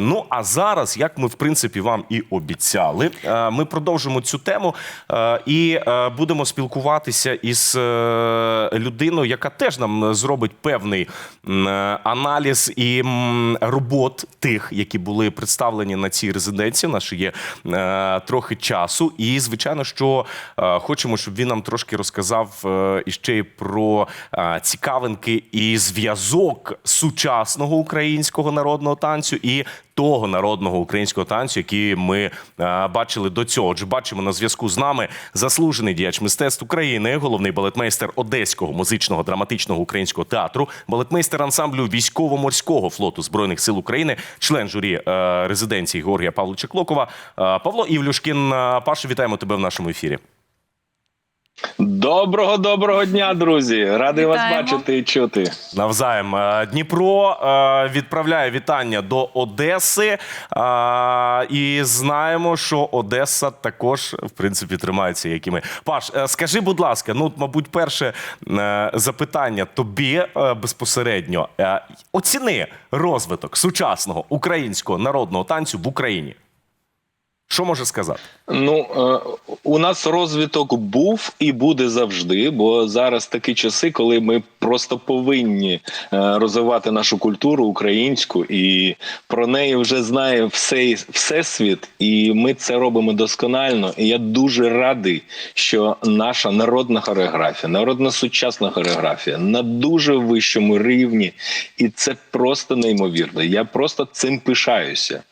Ну а зараз, як ми в принципі вам і обіцяли, е, ми продовжимо цю тему е, і е, будемо спілкуватися із людиною, яка теж нам зробить певний аналіз і робот тих, які були представлені на цій резиденції. Ще є трохи часу, і звичайно, що хочемо, щоб він нам трошки розказав іще й про цікавинки і зв'язок сучасного українського народного танцю і того народного українського танцю, який ми е, бачили до цього. Отже, бачимо на зв'язку з нами заслужений діяч мистецтв України, головний балетмейстер Одеського музичного драматичного українського театру, балетмейстер ансамблю військово-морського флоту збройних сил України, член журі е, резиденції Георгія Павловича Клокова. Е, Павло Івлюшкін. Пашу, вітаємо тебе в нашому ефірі. Доброго доброго дня, друзі! Радий вас бачити і чути. Навзаєм Е, Дніпро е, відправляє вітання до Одеси, е, і знаємо, що Одеса також в принципі тримається. Якими Паш, скажи, будь ласка, ну мабуть, перше запитання тобі безпосередньо. Оціни розвиток сучасного українського народного танцю в Україні. Що може сказати? Ну е, у нас розвиток був і буде завжди, бо зараз такі часи, коли ми просто повинні е, розвивати нашу культуру українську, і про неї вже знає все, всесвіт, і ми це робимо досконально. І я дуже радий, що наша народна хореографія, народна сучасна хореографія на дуже вищому рівні, і це просто неймовірно. Я просто цим пишаюся.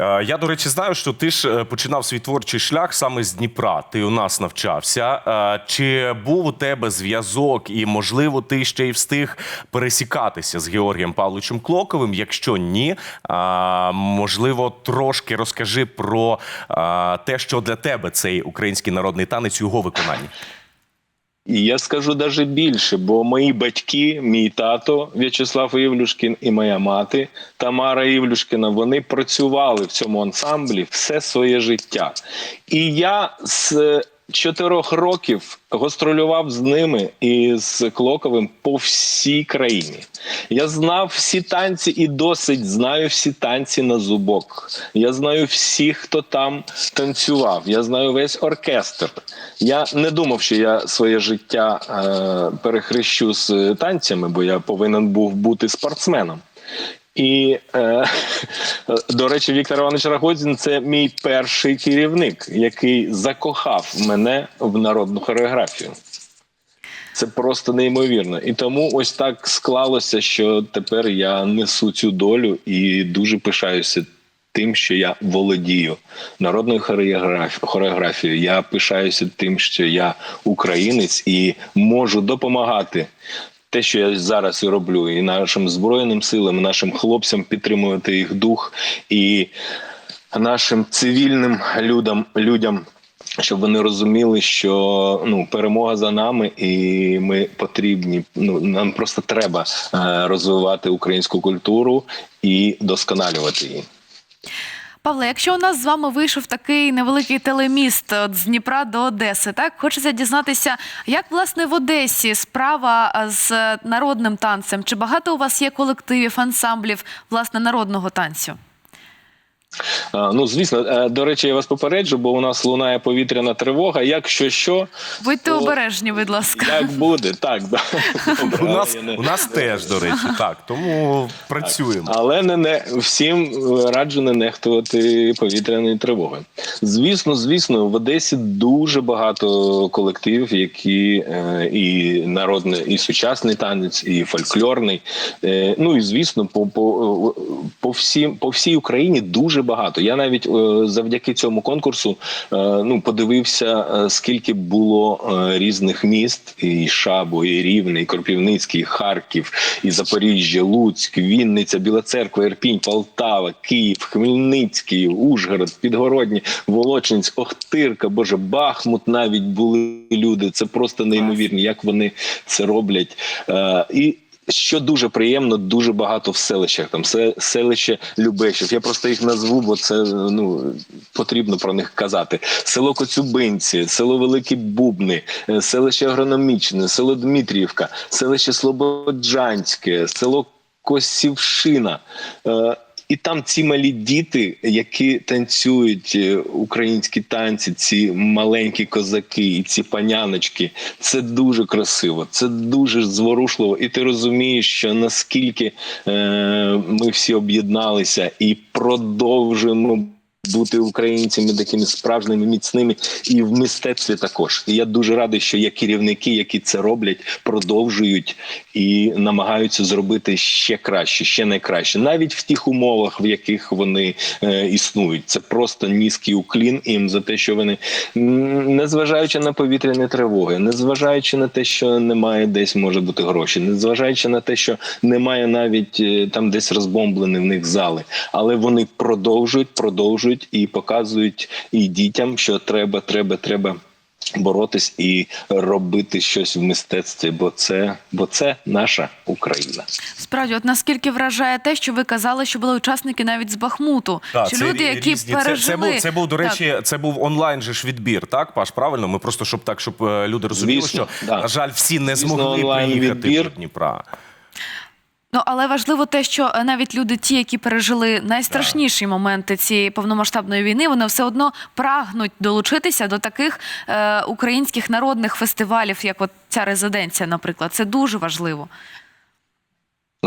Е, Я, до речі, знаю, що ти ж е, починав свій творчий шлях саме з Дніпра. Ти у нас навчався. Е, Чи був у тебе зв'язок, і можливо, ти ще й встиг пересікатися з Георгієм Павловичем Клоковим? Якщо ні, можливо, трошки розкажи про те, що для тебе цей український народний танець його виконанні. І я скажу даже більше, бо мої батьки, мій тато В'ячеслав Івлюшкін і моя мати Тамара Івлюшкіна, вони працювали в цьому ансамблі все своє життя. І я з чотирьох років гастролював з ними і з Клоковим по всій країні. Я знав всі танці і досить знаю всі танці на зубок. Я знаю всіх, хто там танцював. Я знаю весь оркестр. Я не думав, що я своє життя е, перехрещу з танцями, бо я повинен був бути спортсменом. І е, до речі, Віктор Іванович Рагозін це мій перший керівник, який закохав мене в народну хореографію. Це просто неймовірно. І тому ось так склалося, що тепер я несу цю долю і дуже пишаюся тим, що я володію народною хореографією. Я пишаюся тим, що я українець і можу допомагати. Те, що я зараз і роблю, і нашим збройним силам, і нашим хлопцям підтримувати їх дух, і нашим цивільним людям, людям щоб вони розуміли, що ну перемога за нами, і ми потрібні. Ну нам просто треба е, розвивати українську культуру і досконалювати її. Павле, якщо у нас з вами вийшов такий невеликий телеміст от з Дніпра до Одеси, так хочеться дізнатися, як власне в Одесі справа з народним танцем? Чи багато у вас є колективів, ансамблів власне народного танцю? Ну звісно, е, до речі, я вас попереджу, бо у нас лунає повітряна тривога. Якщо що, Будьте Ну, обережні, будь ласка. як буде, так да. У нас у нас теж, до речі, так. Тому працюємо. Але не, не всім раджу не нехтувати повітряною тривогою. Звісно, звісно, в Одесі дуже багато колективів, які е, і народний, і сучасний танець, і фольклорний. Е, ну і звісно, по, по, по, всім, по всій Україні дуже багато. Я навіть е, завдяки цьому конкурсу е, ну подивився, е, скільки було різних міст: і Шабу, і Рівне, і Кропівницький, і Харків, і Запоріжжя, Луцьк, Вінниця, Біла Церква, Ірпінь, Полтава, Київ, Хмельницький, Ужгород, Підгородні, Волочинськ, Охтирка, Боже, Бахмут навіть були люди. Це просто неймовірні, як вони це роблять. І що дуже приємно, дуже багато в селищах. Там се- селище Любешів. Я просто їх назву, бо це ну потрібно про них казати. Село Коцюбинці, село Великі Бубни, е, селище Агрономічне, село Дмитрівка, селище Слободжанське, село Косівшина. І І там ці малі діти, які танцюють е, українські танці, ці маленькі козаки і ці паняночки, це дуже красиво, це дуже зворушливо. І ти розумієш, що наскільки е, ми всі об'єдналися і продовжуємо. Бути українцями такими справжніми міцними і в мистецтві також. І я дуже радий, що є керівники, які це роблять, продовжують і намагаються зробити ще краще, ще найкраще, навіть в тих умовах, в яких вони е, існують. Це просто низький уклін їм за те, що вони незважаючи на повітряні тривоги, незважаючи на те, що немає десь може бути гроші, незважаючи на те, що немає навіть е, там десь розбомблені в них зали, але вони продовжують, продовжують і показують і дітям, що треба, треба, треба. Боротись і робити щось в мистецтві, бо це, бо це наша Україна. Справді, от наскільки вражає те, що ви казали, що були учасники навіть з Бахмуту, Так, що це люди, які різні. пережили Це, це був це був до Так. речі, це був онлайн же ж відбір. Так, Паш, правильно? Ми просто щоб так, щоб е, люди розуміли, Звісно, що да. на жаль, всі не Звісно, змогли приїхати до Дніпра. Ну але важливо те, що е, навіть люди, ті, які пережили найстрашніші моменти цієї повномасштабної війни, вони все одно прагнуть долучитися до таких е, українських народних фестивалів, як от ця резиденція, наприклад. Це дуже важливо.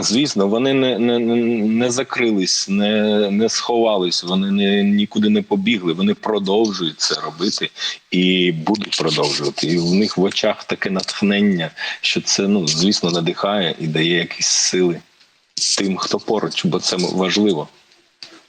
Звісно, вони не, не, не- закрились, не, не сховались, вони не, нікуди не побігли. Вони продовжують це робити і будуть продовжувати. І в них в очах таке натхнення, що це ну звісно надихає і дає якісь сили тим, хто поруч, бо це важливо.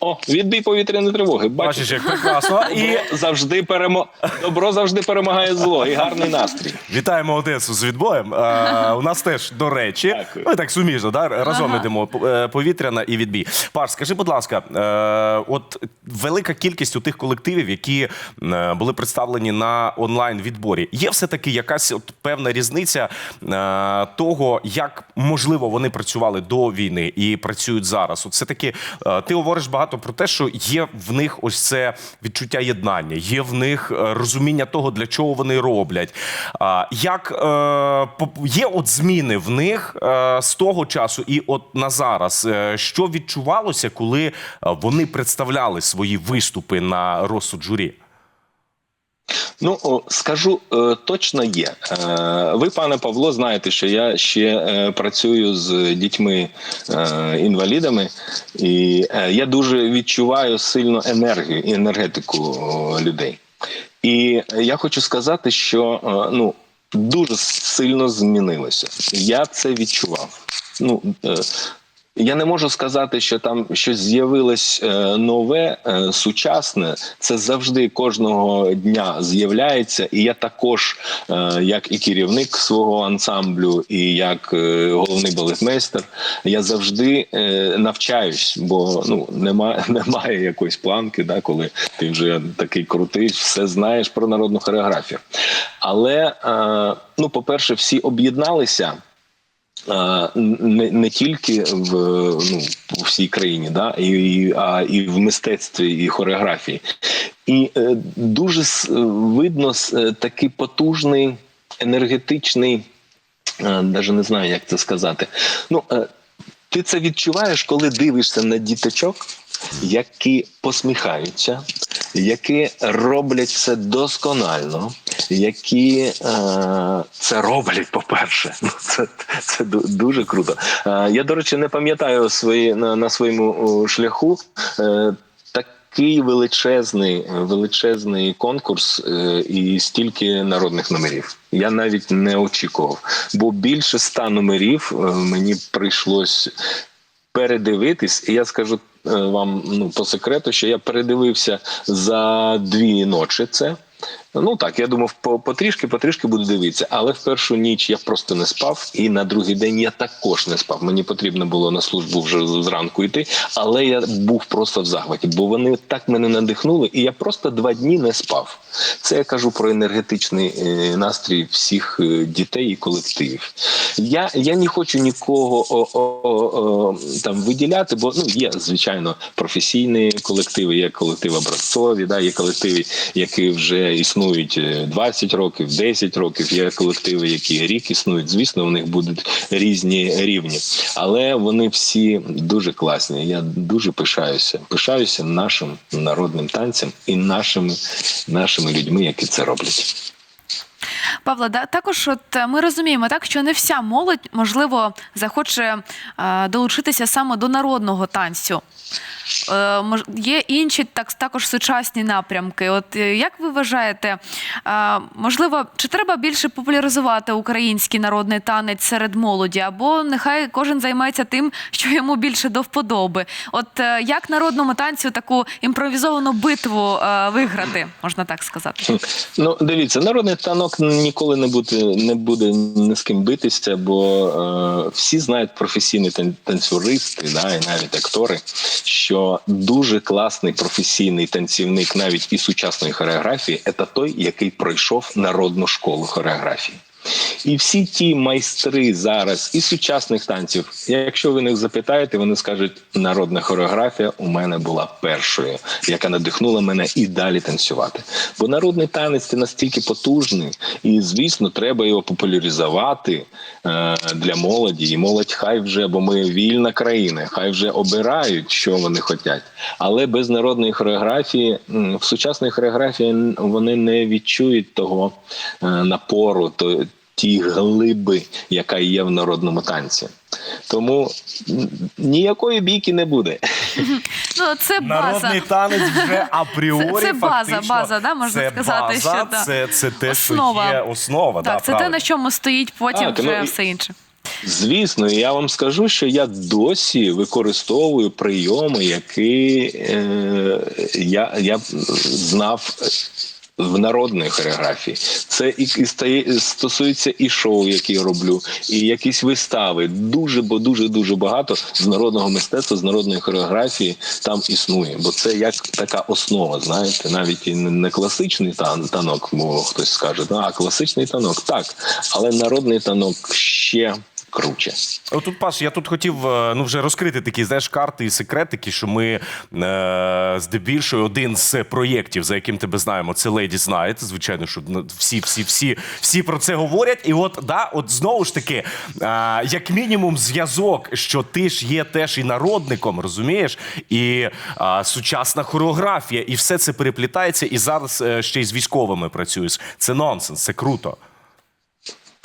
О, відбій повітряної тривоги. Бачиш, Бачиш, як прекрасно. І завжди перемо... добро завжди перемагає зло і гарний настрій. вітаємо Одесу з відбоєм. Е, у нас теж, до речі, Дякую. ми так суміжно, да? разом Ага. йдемо е, повітряна і відбій. Паш, скажи, будь ласка, е, от велика кількість у тих колективів, які е, були представлені на онлайн відборі, є все таки якась от певна різниця е, того, як можливо вони працювали до війни і працюють зараз. От все таки, е, ти говориш багато про те, що є в них ось це відчуття єднання, є в них е, розуміння того, для чого вони роблять. Як е, є от зміни в них е, з того часу і от на зараз, що відчувалося, коли вони представляли свої виступи на розсуд журі? Ну скажу е, точно є. Е, ви, пане Павло, знаєте, що я ще е, працюю з дітьми е, інвалідами, і я дуже відчуваю сильно енергію і енергетику людей. І я хочу сказати, що ну дуже сильно змінилося. Я це відчував. Ну я не можу сказати, що там щось з'явилось е, нове, е, сучасне. Це завжди кожного дня з'являється. І я також, е, як і керівник свого ансамблю, і як головний балетмейстер, я завжди навчаюсь, бо ну немає, немає якоїсь планки, да, коли ти вже такий крутий, все знаєш про народну хореографію. Але ну, по-перше, всі об'єдналися. Е, не, не тільки в ну у всій країні, да і, а і в мистецтві і хореографії, і е, дуже с- видно е, такий потужний енергетичний, е, навіть не знаю, як це сказати. Ну е, ти це відчуваєш, коли дивишся на діточок, які посміхаються, які роблять все досконально, які е, це роблять, по-перше. Ну, це, це дуже круто. Е, я, до речі, не пам'ятаю свої, на, на своєму шляху. Е, Такий величезний, величезний конкурс е, і стільки народних номерів. Я навіть не очікував, бо більше ста номерів е, мені прийшлось передивитись, і я скажу вам ну по секрету, що я передивився за дві ночі. Це ну так. Я думав, потрішки, потрішки буду дивитися. Але в першу ніч я просто не спав, і на другий день я також не спав. Мені потрібно було на службу вже зранку йти, але я був просто в захваті, бо вони так мене надихнули, і я просто два дні не спав. Це я кажу про енергетичний е, настрій всіх е, дітей і колективів. Я, я не хочу нікого о, о, о, там виділяти, бо ну є звичайно професійні колективи, є колективи образцові, да, є колективи, які вже існують існують е, 20 років, 10 років. Є колективи, які рік існують. Звісно, у них будуть різні рівні, але вони всі дуже класні. Я дуже пишаюся. Пишаюся нашим народним танцем і нашими, нашими людьми, які це роблять. Павло, да, також от е, ми розуміємо, так що не вся молодь можливо захоче е, долучитися саме до народного танцю. Е, є інші так, також сучасні напрямки. От е, як ви вважаєте, е, можливо, чи треба більше популяризувати український народний танець серед молоді, або нехай кожен займається тим, що йому більше до вподоби? От як народному танцю таку імпровізовану битву виграти, можна так сказати? Ну, дивіться, народний танок ніколи не буде не буде ні з ким битися, бо е, всі знають професійні тан- танцюристи, да, і навіть актори, що дуже класний професійний танцівник, навіть і сучасної хореографії, це той, який пройшов народну школу хореографії. І всі ті майстри зараз і сучасних танців, якщо ви них запитаєте, вони скажуть, народна хореографія у мене була першою, яка надихнула мене і далі танцювати. Бо народний танець це настільки потужний, і звісно, треба його популяризувати е, для молоді. І молодь хай вже, бо ми вільна країна, хай вже обирають, що вони хочуть. Але без народної хореографії в сучасної хореографії вони не відчують того е, напору, то ті глиби, яка є в народному танці. Тому ніякої бійки не буде. Ну, це база. Народний танець вже апріорі. Це- це база, фактично, база, да, можна це сказати, база, що, да. це, це те, Основа. що є основа. Так, да, це те, на чому стоїть потім Так, вже ну, все інше. Звісно, я вам скажу, що я досі використовую прийоми, які е, я, я знав. В народної хореографії це і, і стосується і шоу, які я роблю, і якісь вистави. Дуже, бо дуже дуже багато з народного мистецтва, з народної хореографії там існує. Бо це як така основа, знаєте, навіть і не не класичний тан, танок, бо хтось скаже, «Ну, а класичний танок, так, але народний танок ще круче. Отут, Паш, я тут хотів е, ну, вже розкрити такі знаєш, карти і секретики, що ми е, здебільшого один з проєктів, за яким тебе знаємо, це Ladies Night. Звичайно, що ну, всі, всі, всі, всі про це говорять. І от, да, от знову ж таки, е, як мінімум, зв'язок, що ти ж є теж і народником, розумієш, і е, сучасна хореографія, і все це переплітається, і зараз е, ще й з військовими працюєш. Це нонсенс, це круто.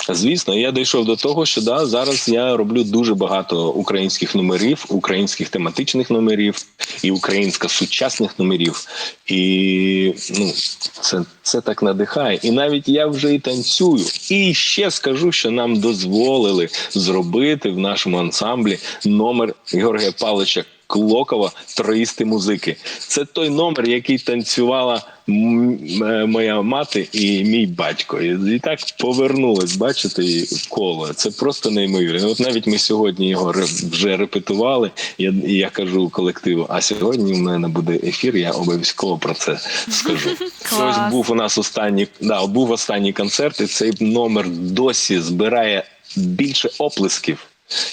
Звісно, я дійшов до того, що да, зараз я роблю дуже багато українських номерів, українських тематичних номерів і українсько сучасних номерів. І ну, це, це так надихає. І навіть я вже і танцюю. І ще скажу, що нам дозволили зробити в нашому ансамблі номер Георгія Павловича Клокова Троїсти музики. Це той номер, який танцювала моя мати і мій батько. І, так повернулось, бачите, і коло. Це просто неймовірно. От навіть ми сьогодні його вже репетували. Я, я кажу колективу, а сьогодні в мене буде ефір, я обов'язково про це скажу. Клас. Ось був у нас останній, да, був останній концерт, і цей номер досі збирає більше оплесків.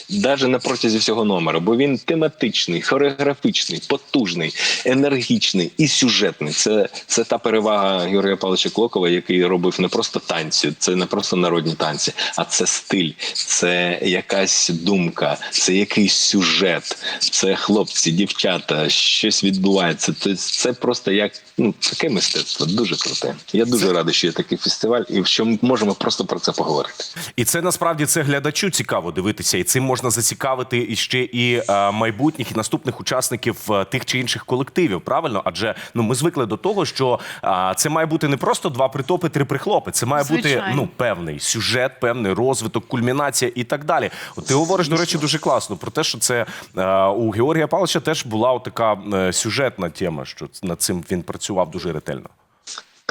Навіть на протязі всього номера, бо він тематичний, хореографічний, потужний, енергічний і сюжетний. Це, це та перевага Георгія Павловича Клокова, який робив не просто танці, це не просто народні танці, а це стиль, це якась думка, це якийсь сюжет, це хлопці, дівчата, щось відбувається. Це, це просто як ну, таке мистецтво, дуже круте. Я дуже радий, що є такий фестиваль, і що ми можемо просто про це поговорити. І це насправді це глядачу цікаво дивитися, і цим можна зацікавити і ще і майбутніх і наступних учасників е, тих чи інших колективів. Правильно? Адже ну ми звикли до того, що е, це має бути не просто два притопи, три прихлопи. Це має бути ну певний сюжет, певний розвиток, кульмінація і так далі. От ти говориш, до речі, дуже класно про те, що це е, у Георгія Павловича теж була така сюжетна тема, що над цим він працював дуже ретельно.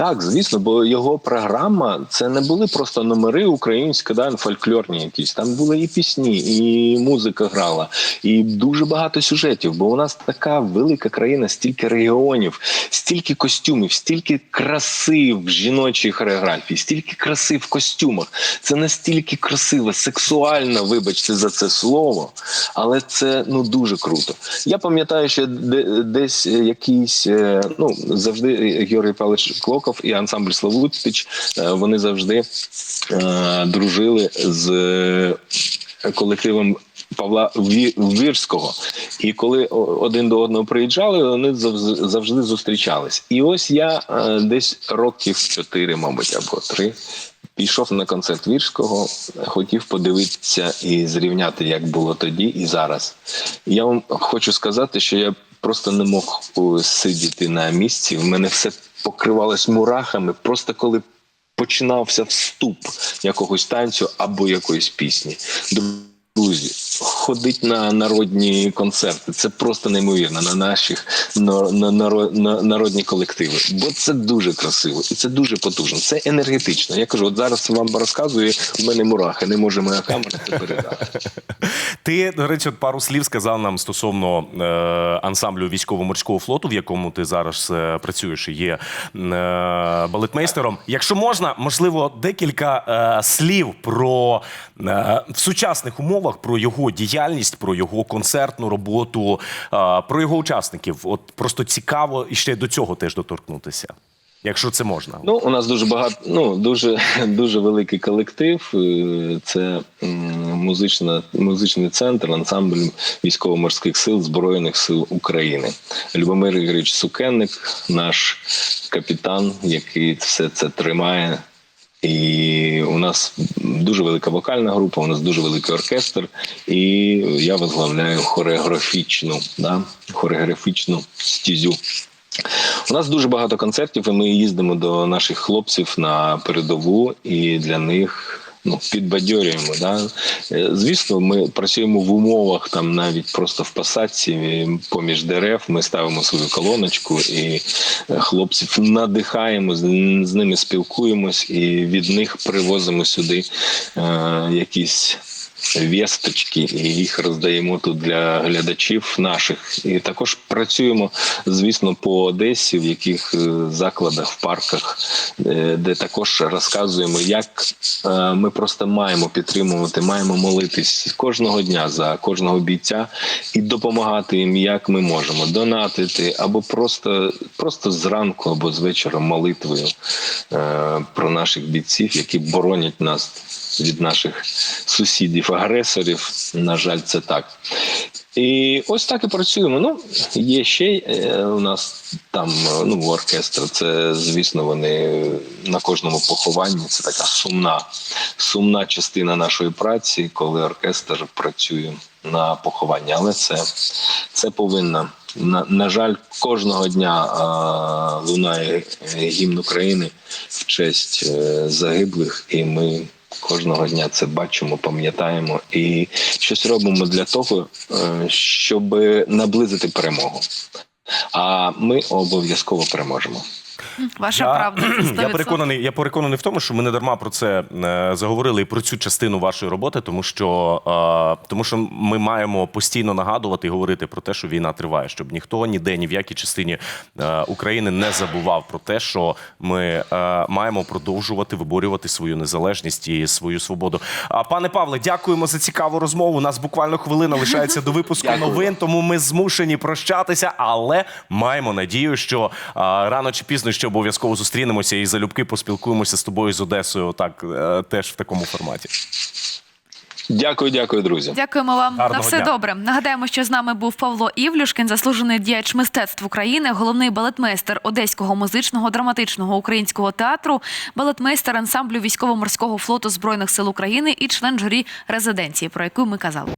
Так, звісно, бо його програма це не були просто номери українські, да, фольклорні якісь. Там були і пісні, і музика грала, і дуже багато сюжетів. Бо у нас така велика країна, стільки регіонів, стільки костюмів, стільки краси в жіночій хореографії, стільки краси в костюмах. Це настільки красиво, сексуально, вибачте за це слово, але це ну дуже круто. Я пам'ятаю, що де- десь якийсь, е, ну завжди Георгій Павлович Клоков Рахов і ансамбль Славутич е, вони завжди е, дружили з е, колективом. Павла Вірського, і коли один до одного приїжджали, вони завжди зустрічались. І ось я десь років чотири, мабуть, або три, пішов на концерт Вірського, хотів подивитися і зрівняти, як було тоді і зараз. Я вам хочу сказати, що я просто не мог сидіти на місці. У мене все покривалось мурахами, просто коли починався вступ якогось танцю або якоїсь пісні. Друзі, ходить на народні концерти. Це просто неймовірно на наших на, на, на, народні колективи. Бо це дуже красиво і це дуже потужно. Це енергетично. Я кажу, от зараз вам розказую, в мене мурахи, не може моя камера це передати. Ти, до речі, пару слів сказав нам стосовно е, ансамблю військово-морського флоту, в якому ти зараз е, працюєш і є е, балетмейстером. Якщо можна, можливо, декілька слів про в сучасних умовах про його діяльність, про його концертну роботу, про його учасників. От просто цікаво і ще до цього теж доторкнутися, якщо це можна. Ну, у нас дуже багато, ну дуже дуже великий колектив. Е, Це музична, музичний центр, ансамбль військово-морських сил Збройних сил України. Любомир Ігорович Сукенник, наш капітан, який все це тримає. І у нас дуже велика вокальна група, у нас дуже великий оркестр, і я возглавляю хореографічну, да, хореографічну стізю. У нас дуже багато концертів, і ми їздимо до наших хлопців на передову, і для них. Ну, підбадьорюємо. Да? Е, Звісно, ми працюємо в умовах там навіть просто в посадці е, поміж дерев. Ми ставимо свою колоночку і е, хлопців надихаємо, з ними спілкуємось і від них привозимо сюди е, якісь вісточки і їх роздаємо тут для глядачів наших. І також працюємо, звісно, по Одесі, в яких е, закладах, в парках, е, де також розказуємо, як е, ми просто маємо підтримувати, маємо молитись кожного дня за кожного бійця і допомагати їм, як ми можемо, донатити або просто, просто зранку або з вечора молитвою про наших бійців, які боронять нас від наших сусідів-агресорів. На жаль, це так. І ось так і працюємо. Ну, є ще е, у нас там ну, оркестр. Це, звісно, вони на кожному похованні. Це така сумна, сумна частина нашої праці, коли оркестр працює на похованні. Але це, це повинно. На, на жаль, кожного дня а, лунає гімн України в честь е, загиблих, і ми кожного дня це бачимо, пам'ятаємо і щось робимо для того, е, щоб наблизити перемогу. А ми обов'язково переможемо. Ваша Я- правда. це Я 100%. переконаний, я переконаний в тому, що ми не дарма про це е, заговорили і про цю частину вашої роботи, тому що, е, тому що ми маємо постійно нагадувати і говорити про те, що війна триває, щоб ніхто ніде, ні в якій частині е, України не забував про те, що ми е, маємо продовжувати виборювати свою незалежність і свою свободу. А пане Павле, дякуємо за цікаву розмову. У нас буквально хвилина лишається до випуску Дякую. новин, тому ми змушені прощатися, але маємо надію, що рано чи пізно ще обов'язково зустрінемося і залюбки поспілкуємося з тобою з Одесою. Так е, теж в такому форматі. Дякую, дякую, друзі. Дякуємо вам на все дня. добре. Нагадаємо, що з нами був Павло Івлюшкін, заслужений діяч мистецтв України, головний балетмейстер Одеського музичного драматичного українського театру, балетмейстер ансамблю військово-морського флоту збройних сил України і член журі резиденції, про яку ми казали.